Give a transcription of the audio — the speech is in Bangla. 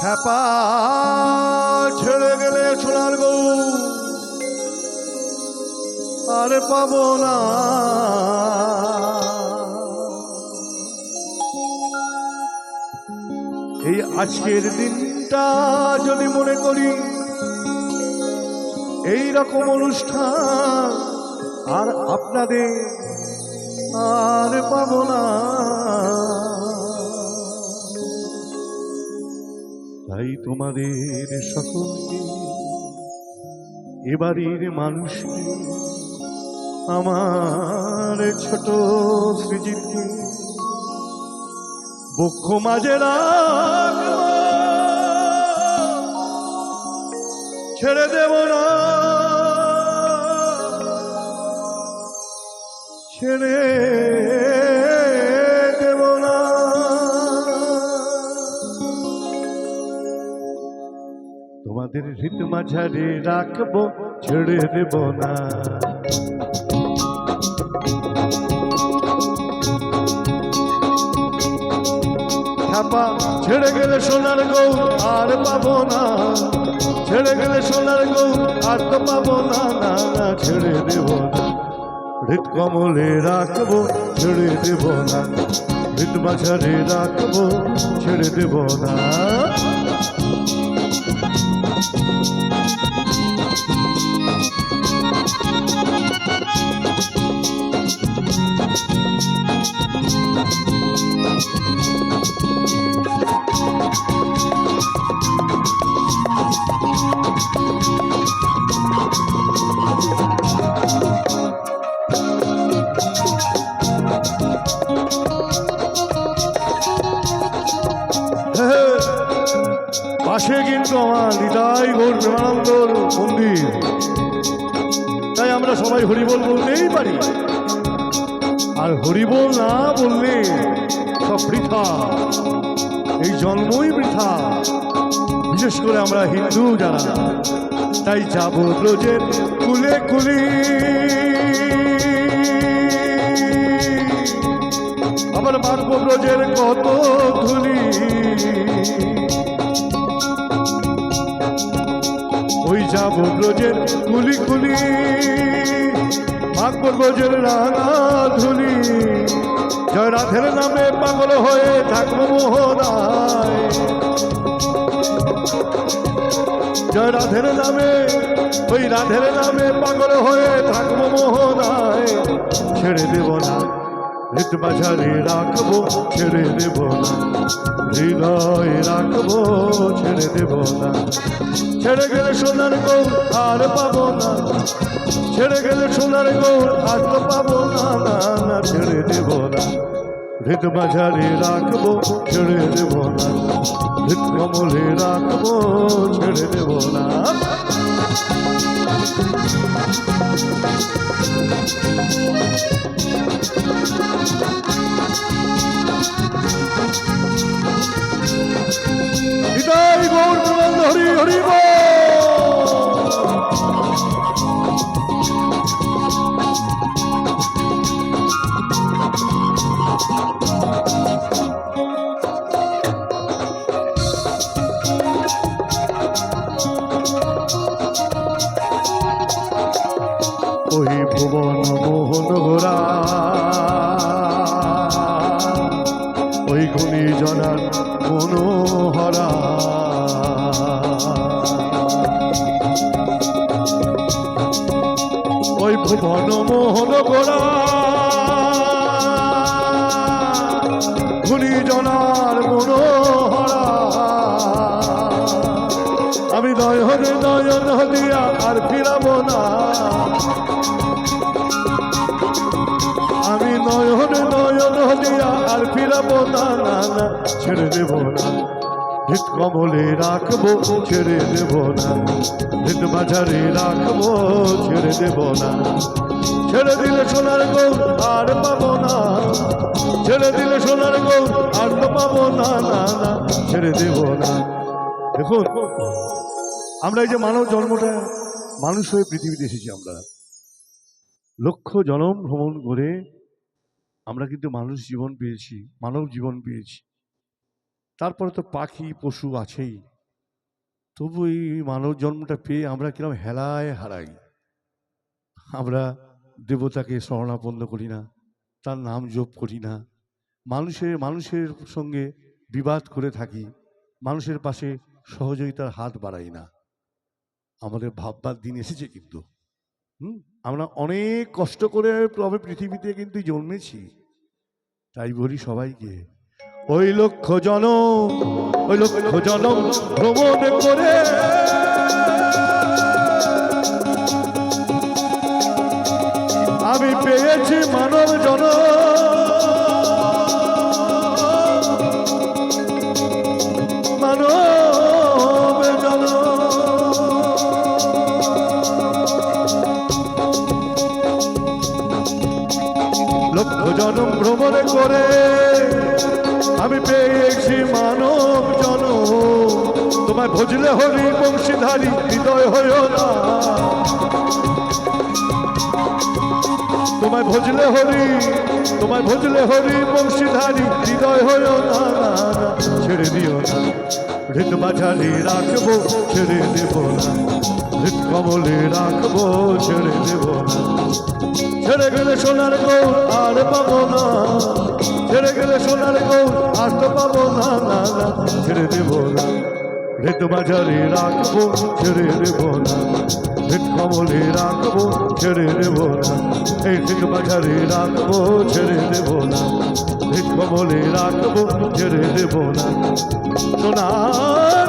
খ্যাপা ছেড়ে গেলে সোনার গৌ। আর পাবো না। এই আজকের দিনটা যদি মনে করি এই রকম অনুষ্ঠান আর আপনাদের আর পাবো না। তাই তোমাদের সকলকে এবারের মানুষকে আমার ছোট সৃজিতকে বক্ষ মাঝে ছেড়ে দেব না। ছেড়ে তোমাদের হৃদ মাঝারে রাখব, ছেড়ে দেব না। ছেড়ে গেলে সোনার গৌ আর পাবো না। ছেড়ে গেলে সোনার গৌ আর তো পাবো না না না, ছেড়ে দেব না। হৃদ কমলে রাখব, ছেড়ে দেব না। হৃদ মাঝারে রাখব, ছেড়ে দেব না। Thank you. আমার হৃদয় গৌর প্রেমানন্দর মন্দির। তাই আমরা সবাই হরিবল বলতেই পারি। আর হরিবল না বললে সব বৃথা। এই জন্মই বৃথা। বিশেষ করে আমরা হিন্দু যারা, তাই যাব ব্রজের কুলে কুলি। আবার মানব ব্রজের কত ধুলি। যাব ব্রজের কুলি মাকবর ব্রজের রাঙা ধুলি। জয় রাধের নামে পাগল হয়ে থাকব মোহনায় জয় রাধের নামে, ওই রাধের নামে পাগল হয়ে থাকব মোহনায় ছেড়ে দেব না। হৃদ বাজারে রাখব, ছেড়ে দেব না। হৃদয় রাখব, ছেড়ে দেব না। ছেড়ে গেলে সোনার গৌর আর পাবো না। ছেড়ে গেলে সোনার গৌর আর তো পাবো না না না, ছেড়ে দেব না। হৃদ বাজারে রাখব, ছেড়ে দেব না। হৃদ কমলে রাখব, ছেড়ে দেব না। হৃদয় ওই ভুবন মোহন ঘোরা ওই গুণী জনার মনোহরা। ওই ভুবন মোহন গোরা দিয়া আর ফিরাবো না। আমি নয়নে, নয়ন দিয়া আর ফিরাবো না না না, ছেড়ে দেব না। হৃদ কমলে রাখব, ছেড়ে দেব না। হৃদ মাঝারে রাখব, ছেড়ে দেব না। ছেড়ে দিলে সোনার গৌর আর পাবো না। ছেড়ে দিলে সোনার গৌর আর তো পাবো না না না, ছেড়ে দেব না। দেখুন। আমরা এই যে মানব জন্মটা, মানুষ হয়ে পৃথিবীতে এসেছি আমরা। লক্ষ জনম ভ্রমণ করে আমরা কিন্তু মানুষ জীবন পেয়েছি, মানব জীবন পেয়েছি। তারপরে তো পাখি, পশু আছেই। তবু এই মানব জন্মটা পেয়ে আমরা কিরম হেলায় হারাই। আমরা দেবতাকে শরণাপন্ন করি না, তার নাম জপ করি না। মানুষের মানুষের সঙ্গে বিবাদ করে থাকি, মানুষের পাশে সহযোগিতার হাত বাড়াই না। আমাদের ভাববার দিন এসেছে কিন্তু। হুম? আমরা অনেক কষ্ট করে তবে পৃথিবীতে কিন্তু জন্মেছি। তাই বলি সবাইকে, ওই লক্ষ জন ওই লক্ষ জনম ভ্রমণ করে জনম ভ্রমণ করে আমি পেয়েছি মানব জন তোমায় ভজলে হরি বংশীধারী হৃদয় হইও না। তোমায় ভজলে হরি তোমায় ভজলে হরি বংশীধারী হৃদয় হইও না, ছেড়ে দিও না। হৃদ বাজারে রাখব, ছেড়ে দেব না। হৃদ কমলে রাখব, ছেড়ে দেব না। ছেড়ে গেলে সোনার গৌর আর পাবো না। ছেড়ে গেলে সোনার গৌর আর তো পাবো না না। ছেড়ে দেব না। হৃদ বাজারে রাখব, ছেড়ে দেব না। হৃদ কমলে রাখব, ছেড়ে দেব না। এই হৃদ বাজারে রাখব, ছেড়ে দেব না। হৃদ কমলে রাখব, ছেড়ে দেব না। সোনার